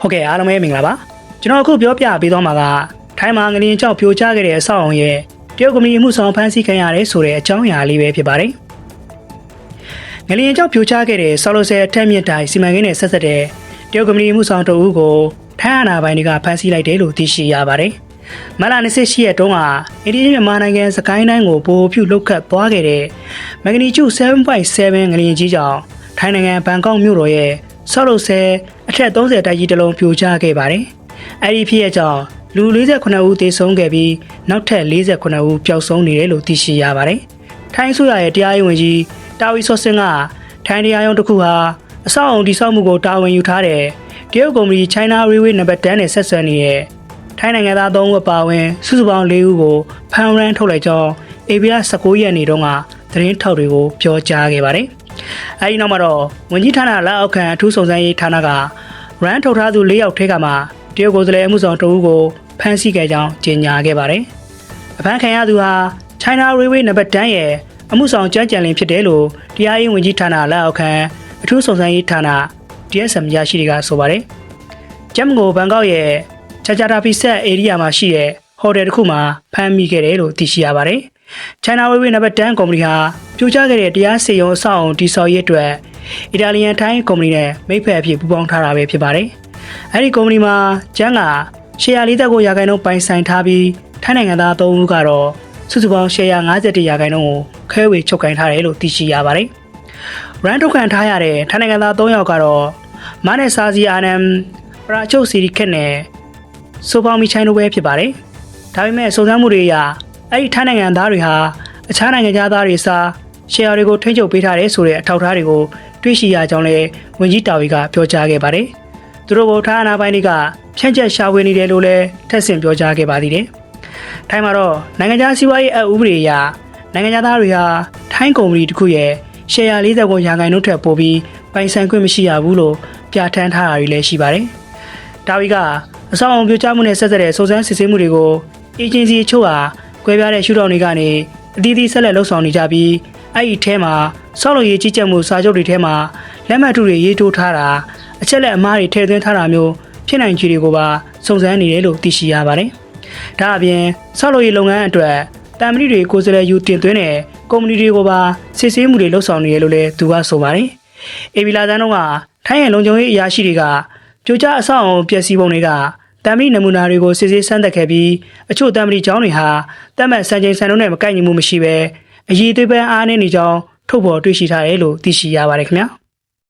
ဟုတ်ကဲ့အားလုံးပဲမင်္ဂလာပါကျွန်တော်အခုပြောပြပေးသွားမှာကထိုင်းမှာငလျင်ကြောက်ပြိုကျခဲ့တဲ့အဆောက်အုံရဲ့တရုတ်ကွန်မြူနတီမှုဆောင်ဖမ်းဆီးခံရတယ်ဆိုတဲ့အကြောင်းအရာလေးပဲဖြစ်ပါတယ်ငလျင်ကြောက်ပြိုကျခဲ့တဲ့ဆော်လိုဆယ်အထက်မြင့်တိုင်စီမံကိန်းနဲ့ဆက်ဆက်တဲ့တရုတ်ကွန်မြူနတီမှုဆောင်တအုပ်ကိုထိုင်းအာဏာပိုင်တွေကဖမ်းဆီးလိုက်တယ်လို့သိရှိရပါတယ်မလာ28ရက်တုန်းကအိန္ဒိယမြန်မာနိုင်ငံစကိုင်းတိုင်းကိုပိုဖြူလောက်ခတ်သွားခဲ့တဲ့မဂနီကျူ7.7ငလျင်ကြီးကြောင့်ထိုင်းနိုင်ငံဘန်ကောက်မြို့တော်ရဲ့ ဆော်လိုဆယ်အထက်30တိုက်ကြီးတစ်လုံးပြိုကျခဲ့ပါတယ်။အဲဒီဖြစ်ရဲ့ကြောင့်လူ48ဦးသေဆုံးခဲ့ပြီးနောက်ထပ်48ဦးပျောက်ဆုံးနေတယ်လို့သိရှိရပါတယ်။ထိုင်းဆိုရရဲ့တရားရေးဝန်ကြီးတာဝီဆော့စင်ကထိုင်းတရားရုံးတစ်ခုဟာအဆောက်အုံတည်ဆောက်မှုကိုတာဝန်ယူထားတဲ့တရုတ်ကုမ္ပဏီ China Railway နံပါတ်10နဲ့ဆက်ဆွဲနေတဲ့ထိုင်းနိုင်ငံသား3ဦးအပါအဝင်စုစုပေါင်း4ဦးကိုဖမ်းရမ်းထုတ်လိုက်ကြောင်းအေဗီယာ19ရက်နေ့တုန်းကသတင်းထောက်တွေကိုပြောကြားခဲ့ပါတယ်။ အဲဒီနောက်မှာတော့ဝန်ကြီးဌာနလက်အောက်ခံအထူးစုံစမ်းရေးဌာနကရန်ထုတ်ထားသူ၄ယောက်ထဲကမှတရုတ်ကိုယ်စားလှယ်အမှုဆောင်တဦးကိုဖမ်းဆီးခဲ့ကြောင်းကြေညာခဲ့ပါတယ်။အဖမ်းခံရသူဟာ China Railway နံပါတ်10ရဲ့အမှုဆောင်ကြမ်းကြံလင်ဖြစ်တယ်လို့တရားရေးဝန်ကြီးဌာနလက်အောက်ခံအထူးစုံစမ်းရေးဌာန DSM ရရှိတွေကဆိုပါတယ်။ဂျမ်ကိုဘန်ကောက်ရဲ့ချာချာတာဖီဆက်ဧရိယာမှာရှိတဲ့ဟိုတယ်တစ်ခုမှာဖမ်းမိခဲ့တယ်လို့သိရှိရပါတယ်။ China Railway နံပါတ်10ကုမ္ပဏီဟာပြိုကျခဲ့တဲ့တရားစီရင်အဆောက်အုံတည်ဆောက်ရေးအတွက်အီတာလီယန်ထိုင်းကုမ္ပဏီနဲ့မိတ်ဖက်အဖြစ်ပူးပေါင်းထားတာပဲဖြစ်ပါတယ်။အဲဒီကုမ္ပဏီမှာကျန်းကရှယ်ယာ49ရာခိုင်နှုန်းပိုင်ဆိုင်ထားပြီးထိုင်းနိုင်ငံသား3ဦးကတော့စုစုပေါင်းရှယ်ယာ51ရာခိုင်နှုန်းကိုခဲဝေချုပ်ကိုင်ထားတယ်လို့သိရှိရပါတယ်။ run ထုတ်ခံထားရတဲ့ထိုင်းနိုင်ငံသား3ယောက်ကတော့မနက်စာစီအာနမ်ပရာချုပ်စီရီခက်နဲ့ဆိုပေါမီချိုင်းတို့ပဲဖြစ်ပါတယ်။ဒါပေမဲ့စုံစမ်းမှုတွေအရ အဲ့ဒီထိုင်းနိုင်ငံသားတွေဟာအခြားနိုင်ငံသားတွေစားရှယ်ယာတွေကိုထိန်းချုပ်ပေးထားတယ်ဆိုတဲ့အထောက်အထားတွေကိုတွေ့ရှိရကြောင်းလည်းဝန်ကြီးတာဝီကပြောကြားခဲ့ပါတယ်။သူတို့ကထိုင်းအာဏာပိုင်တွေကဖြန့်ကျက်ရှာဖွေနေတယ်လို့လည်းထပ်ဆင့်ပြောကြားခဲ့ပါသေးတယ်။ထိုင်းမှာတော့နိုင်ငံခြားစီးပွားရေးအဥပဒေအရနိုင်ငံသားတွေဟာထိုင်းကုမ္ပဏီတစ်ခုရဲ့ရှယ်ယာ40ကိုရာခိုင်နှုန်းထက်ပိုပြီးပိုင်ဆိုင်ခွင့်မရှိရဘူးလို့ပြဋ္ဌာန်းထားတာတွေလည်းရှိပါတယ်။တာဝီကအဆောင်အုံပြချမှုနဲ့ဆက်ဆက်တဲ့စုံစမ်းစစ်ဆေးမှုတွေကိုအေဂျင်စီအချို့ဟာ ကွဲပြားတဲ့ရှုထောင့်တွေကနေအသီးသီးဆက်လက်လှုပ်ဆောင်နေကြပြီးအဲ့ဒီထဲမှာဆောက်လုပ်ရေးကြီးကြပ်မှုစာချုပ်တွေထဲမှာလက်မှတ်ထုတွေရေးထိုးထားတာအချက်လက်အမားတွေထည့်သွင်းထားတာမျိုးဖြစ်နိုင်ခြေတွေကိုပါစုံစမ်းနေတယ်လို့သိရှိရပါတယ်။ဒါအပြင်ဆောက်လုပ်ရေးလုပ်ငန်းအတွက်တမ်မဏိတွေကိုယ်စားလှယ်ယူတင်သွင်းတဲ့ကုမ္ပဏီတွေကိုပါစစ်ဆေးမှုတွေလှုပ်ဆောင်နေတယ်လို့လည်းသူကဆိုပါတယ်။အေဗီလာတန်းတို့ကထိုင်းရန်လုံခြုံရေးအရာရှိတွေကပြိုကျအဆောက်အုံပျက်စီးပုံတွေက တမ်မဏိနမူနာတွေကိုစစ်ဆေးဆန်းသက်ခဲ့ပြီးအချို့တမ်မဏိကျောင်းတွေဟာတတ်မှတ်စံချိန်စံနှုန်းနဲ့မကိုက်ညီမှုမရှိဘဲအရေးသွေးပန်းအားနည်းနေကြောင်းထုတ်ဖော်တွေ့ရှိထားတယ်လို့သိရှိရပါတယ်ခင်ဗျာ။